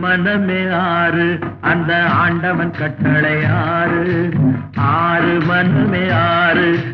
மனமே ஆறு அந்த ஆண்டவன் கட்டளை ஆறு. ஆறு மனமே ஆறு.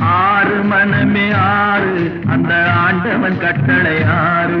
ஆறு மனமே ஆறு அந்த ஆண்டவன் கட்டளை ஆறு.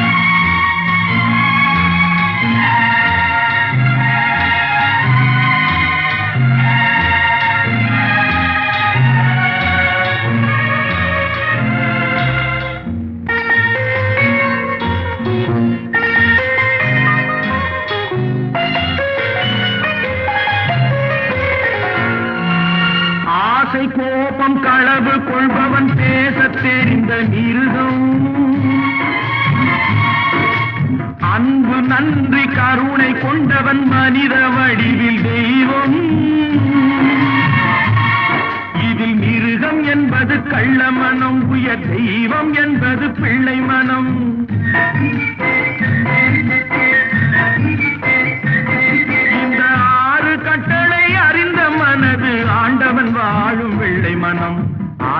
உறவு கொள்பவன் பேச தெரிந்த மிருகம். அன்பு நன்றி கருணை கொண்டவன் மனித வடிவில் தெய்வம். இதில் மிருகம் என்பது கள்ள மனம் உயர் தெய்வம் என்பது பிள்ளை மனம். இந்த ஆறு கட்டளை அறிந்த மனது ஆண்டவன் வாழும் வெள்ளை மனம்.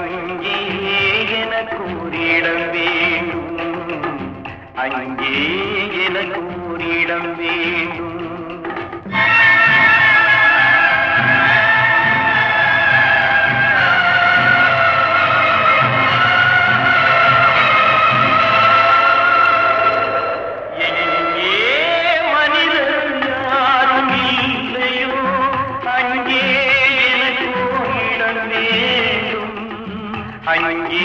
நெஞ்சே என கூறிடவே அங்கே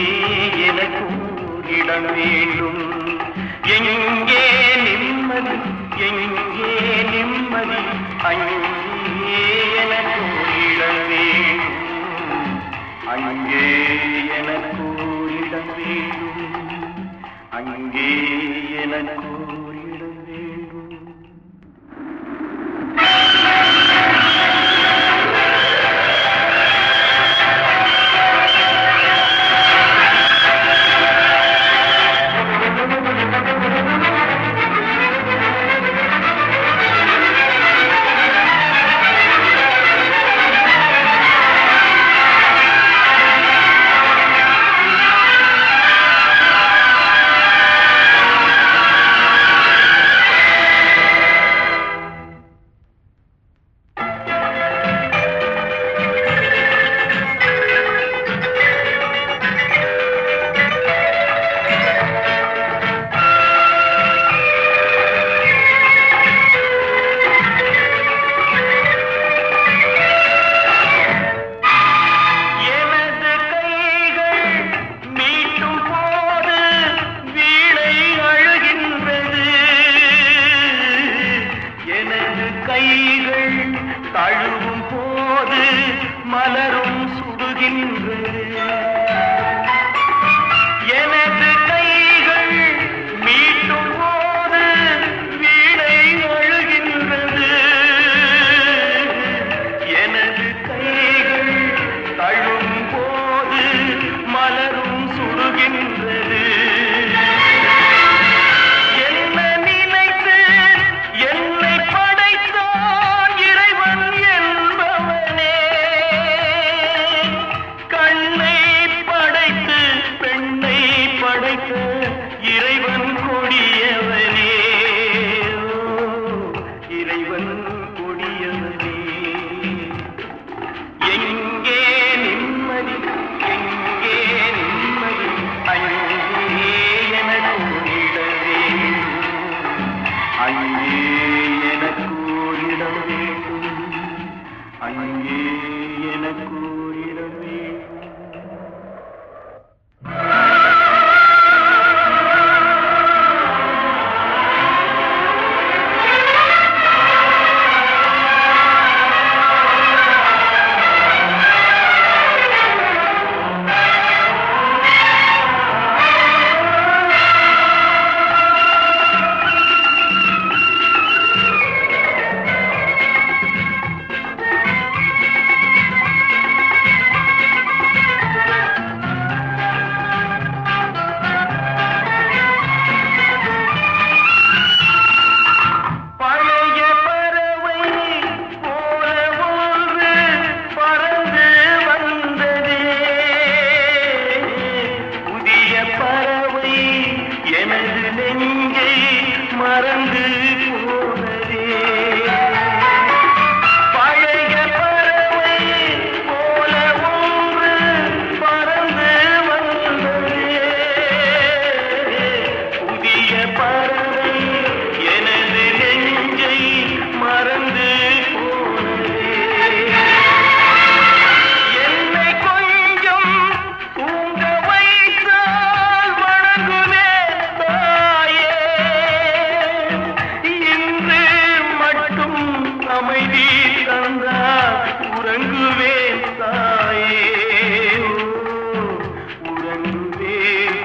எனக்கும் இடம் வேண்டும். எங்கே நிம்மதி எங்கே நிம்மதி அங்கே எனக்கும் இடம் வேண்டும். அங்கே எனக்கும் இடம் வேண்டும். அங்கே எனக்கு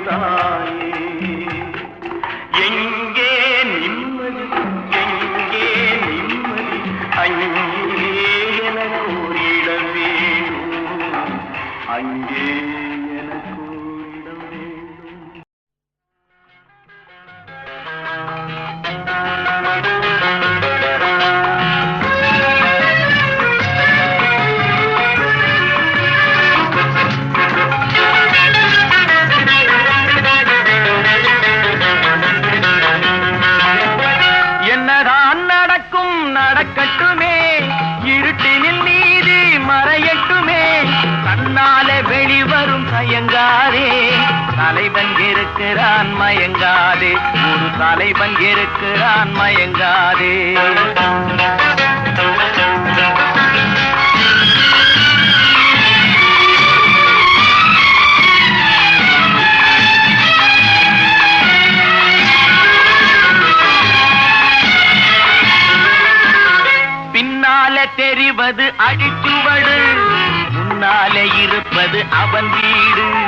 தாய் தலைவன் இருக்கிறான் மயங்காதே. ஒரு தலைவன் இருக்கிறான் மயங்காதே. தெரிவது அடிச்சுவடு முன்னாலே இருப்பது அவன் வீடு.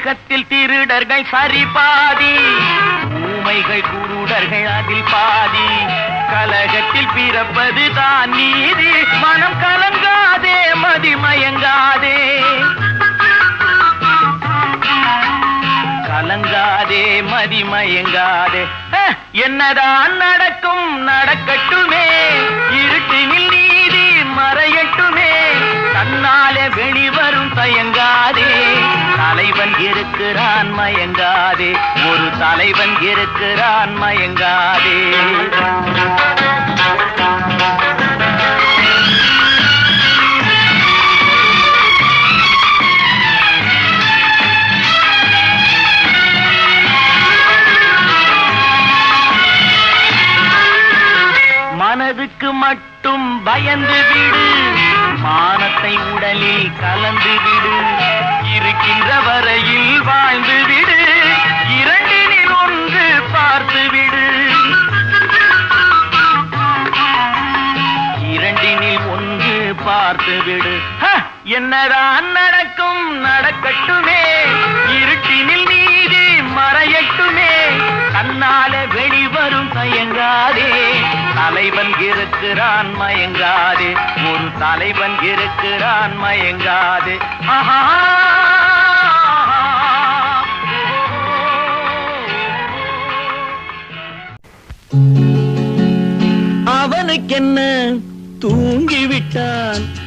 உலகத்தில் திருடர்கள் சரி பாதி ஊமைகள் குருடர்கள் அதில் பாதி. கலகத்தில் பிறப்பது தான் நீதி. மனம் கலங்காதே மதிமயங்காதே கலங்காதே மதிமயங்காதே அஹ், என்னதான் நடக்கும் நடக்கட்டுமே. மயங்காதே ஒரு தலைவன் இருக்கிறான் மயங்காதே. மனதுக்கு மட்டும் பயந்து விடு மானத்தை உடலில் கலந்து என்னதான் நடக்கும்? நடக்கட்டுமே. இருட்டினில் நீதி மறையட்டுமே. தன்னால வெளிவரும் தயங்காதே. தலைவன் இருக்கிறான் மயங்காதே. ஒரு தலைவன் இருக்கிறான் மயங்காதே. ஆஹா! அவனுக்கென்ன? தூங்கிவிட்டான்.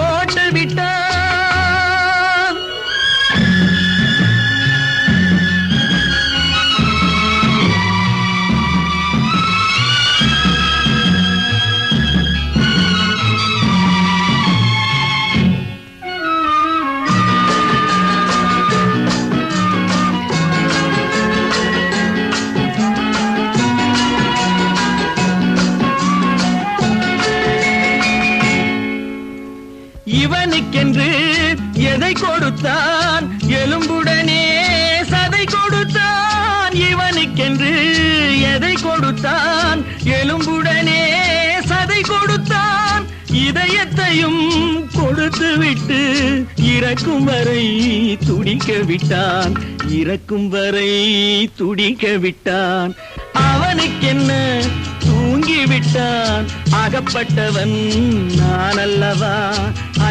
கொடுத்தான். எலும்புடனே சதை கொடுத்தான். இதயத்தையும் கொடுத்து விட்டு இறக்கும் வரை துடிக்க விட்டான். இறக்கும் வரை துடிக்க விட்டான். அவனுக்கென்ன தூங்கி விட்டான். அகப்பட்டவன் நான் அல்லவா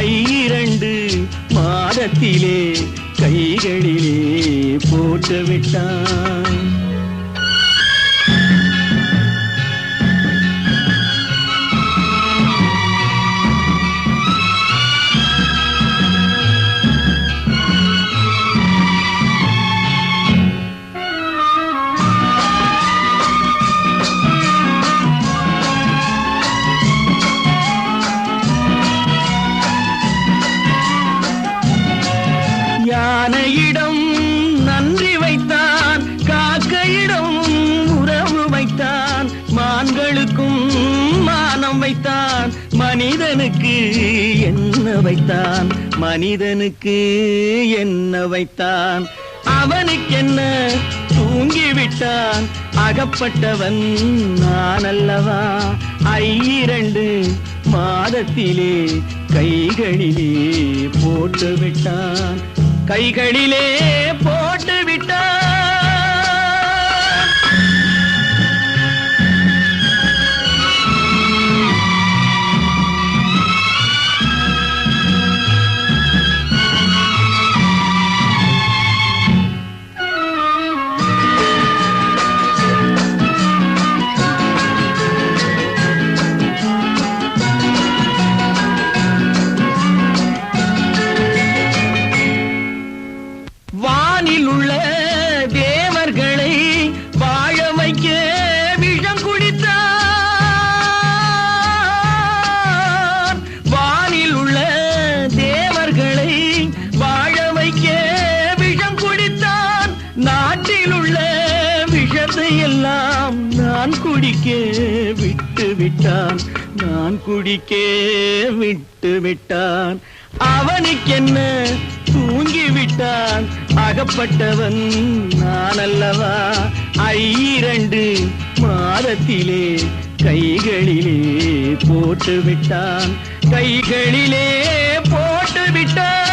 ஐரண்டு மாதத்திலே கைகளிலே போட்டு விட்டான். வைத்தான். மனிதனுக்கு என்ன வைத்தான்? மனிதனுக்கு என்ன வைத்தான்? அவனுக்கென்ன தூங்கிவிட்டான்? அகப்பட்டவன் நான் அல்லவா ஐரண்டு மாதத்திலே கைகளிலே போட்டு விட்டான் கைகளிலே போட்டு விட்டான் விஷத்தை நான் குடிக்க விட்டு விட்டான். நான் குடிக்க விட்டு விட்டான். அவனுக்கென்ன தூங்கி விட்டான். அகப்பட்டவன் நான் அல்லவா ஐரண்டு மாதத்திலே கைகளிலே போட்டு விட்டான். கைகளிலே போட்டு விட்டான்.